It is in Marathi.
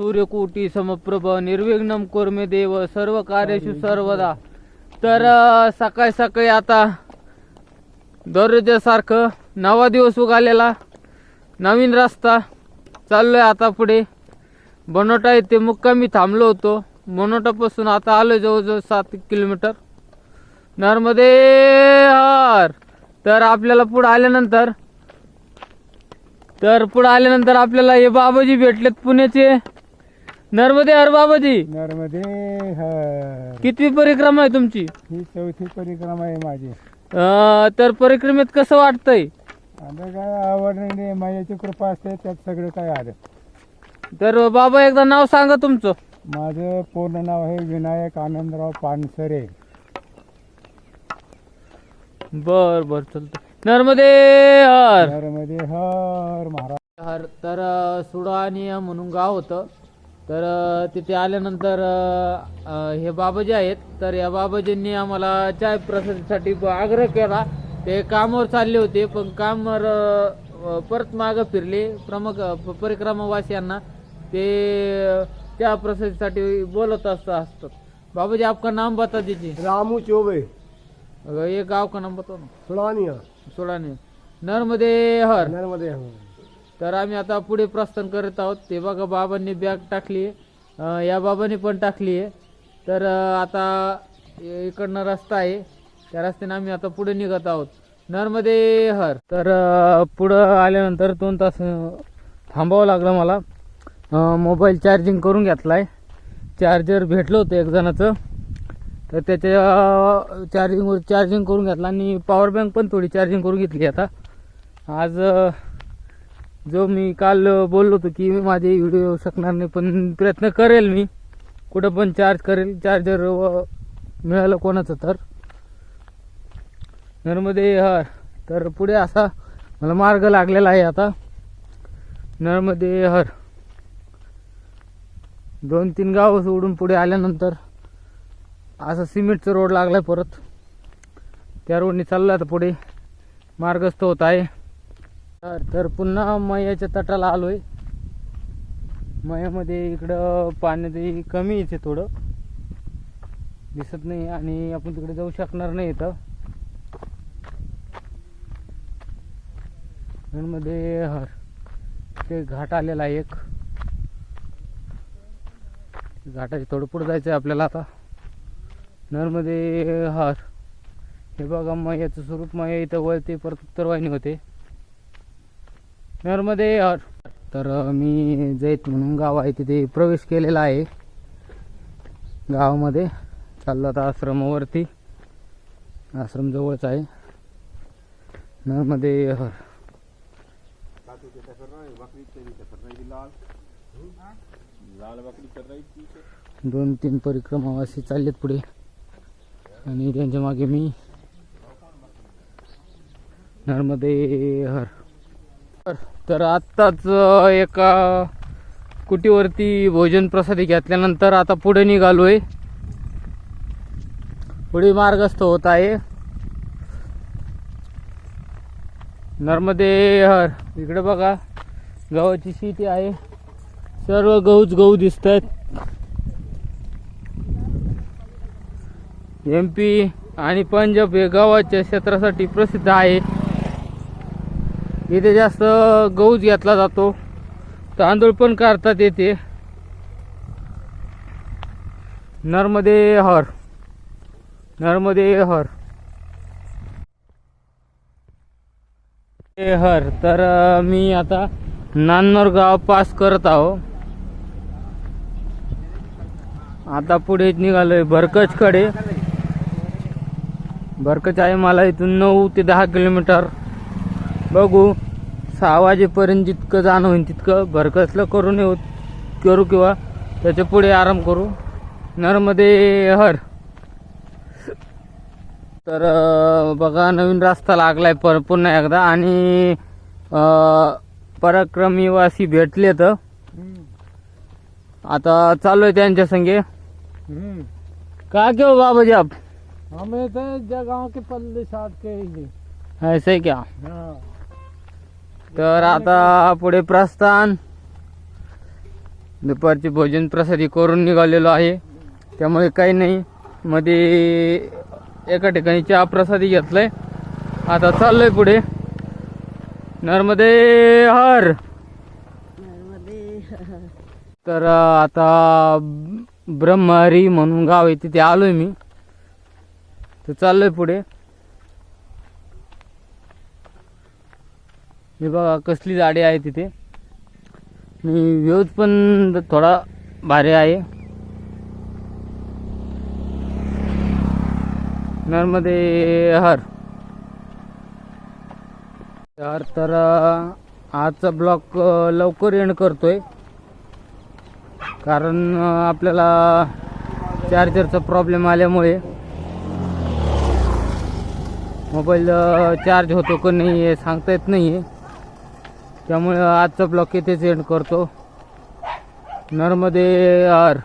सूर्यकोटी समप्रभ निर्विघ्नम कोर्मे देव सर्व कार्यशु सर्वदा. तर सकाळी सकाळी आता दररोजसारखं नवा दिवस उगालेला. नवीन रस्ता चाललोय आता पुढे. बनोटा येथे मुक्कामी थांबलो होतो. बनोटापासून आता आलो जवळजवळ सात किलोमीटर. नर्मदे हर तर आपल्याला पुढं आल्यानंतर तर पुढं आल्यानंतर आपल्याला हे बाबाजी भेटलेत पुण्याचे. नर्मदे हर बाबाजी. नर्मदे हर. कितवी परिक्रमा आहे तुमची? ही चौथी परिक्रमा आहे माझी. अं, तर परिक्रमेत कसं वाटतंय? आता काय आवडणे माझ्याची कृपा असते त्यात सगळं काय आलं तर बाबा एकदा नाव सांगा तुमचं. माझं पूर्ण नाव आहे विनायक आनंदराव पानसरे. बर बर चालतं नर्मदे हर. नर्मदे हर महाराज. हर तर सुडानिया म्हणून गाव होतं. तर तिथे आल्यानंतर हे बाबाजी आहेत. तर या बाबाजींनी आम्हाला चाय प्रसादीसाठी आग्रह केला. ते कामावर चालले होते पण कामावर परत मागं फिरले. प्रमुख परिक्रमावासियांना ते त्या प्रसादीसाठी बोलत असत असतात. बाबाजी आपका नाम बता दीजिए. रामू चोबे. ये गाव का नाम बताओ ना? सुडानिया सोडाने नर्मदे हर. नर्मदे हर. तर आम्ही आता पुढे प्रस्थान करत आहोत. ते बघा बाबांनी बॅग टाकली. आहे या बाबांनी पण टाकली. आहे तर आता इकडनं रस्ता आहे. त्या रस्त्याने आम्ही आता पुढे निघत आहोत. नर्मदे हर. तर पुढं आल्यानंतर दोन तास थांबावं लागलं मला. मोबाईल चार्जिंग करून घेतलाय. चार्जर भेटलं होतं एक जणाचं. तर त्याच्या चार्जिंगवर चार्जिंग करून घेतला आणि पॉवर बँक पण थोडी चार्जिंग करून घेतली आता. आज जो मी काल बोललो होतो की मी माझे व्हिडिओ येऊ शकणार नाही पण प्रयत्न करेल मी. कुठं पण चार्ज करेल चार्जर मिळालं कोणाचं तर. नर्मदे हर तर पुढे असा मला मार्ग लागलेला आहे आता. नर्मदे हर दोन तीन गाव सोडून पुढे आल्यानंतर असा सिमेंटचा रोड लागलाय परत. त्या रोडने चालला आता पुढे. मार्गस्थ होत आहे. तर तर पुन्हा मयाच्या तटाला आलोय. मयामध्ये इकडं पाणी कमी येते थोडं. दिसत नाही आणि आपण तिकडे जाऊ शकणार नाही इथं. मध्ये हर ते घाट आलेला आहे एक. घाटाचे थोडं पुढं जायचं आहे आपल्याला आता. नरमध्ये हर. हे बघा मयाचं स्वरूप मया इथं वळते परत उत्तरवाहिनी होते. नर्मदे हर तर मी जैत म्हणून गाव आहे तिथे प्रवेश केलेला आहे. गावामध्ये चाललो आता आश्रमावरती. आश्रम जवळच आहे. नर्मदे हर दोन तीन परिक्रमावासी चाललेत पुढे. आणि त्यांच्या मागे मी. नर्मदे हर तर आत्ताच एका कुटीवरती भोजन प्रसादी घेतल्यानंतर आता पुढे निघालोय. पुढे मार्गस्थ होत आहे. नर्मदे हर इकडे बघा गव्हाची शेती आहे. सर्व गहूच गहू दिसत आहेत एम पी आणि पंजाब हे गव्हाच्या क्षेत्रासाठी प्रसिद्ध आहे. इथे जास्त गहूच घेतला जातो. तांदूळ पण काढतात येते नर्मदे हर. नर्मदे हर. हर. तर मी आता नान्नोर गाव पास करत आहो. आता पुढे निघालोय भरकचकडे. भरकच आहे मला इथून नऊ ते दहा किलोमीटर. बघू. सहा वाजेपर्यंत जितकं जाणं होईल तितकं भरकसलं करून येऊ करू किंवा त्याच्या पुढे आराम करू. नरमध्ये हर. तर बघा नवीन रस्ता लागलाय पर पुन्हा एकदा. आणि पराक्रमीवासी भेटले तर आता चालू आहे त्यांच्या संगे. का क्यों बाबाजी आप हमें तो जगह के पल्ले साथ के ऐसे क्या? हाँ। तर आता पुढे प्रस्थान. दुपारची भोजन प्रसादी करून निघालेलो आहे. त्यामुळे काही नाही. मध्ये एका ठिकाणी चहा प्रसादी घेतलाय. आता चाललोय पुढे. नर्मदे हर. तर आता ब्रह्महरी म्हणून गाव आहे तिथे आलोय मी. तर चाललोय पुढे. हे बघा कसली झाडे आहे तिथे. आणि व्ह्यूज पण थोडा भारी आहे. नर्मदे हर. तर तर आजचा ब्लॉक लवकर एंड करतोय. कारण आपल्याला चार्जरचा प्रॉब्लेम आल्यामुळे मोबाईल चार्ज होतो का नाही हे सांगता येत नाही आहे त्यामुळे आजचा ब्लॉक इथेच एंड करतो. नर्मदे आर.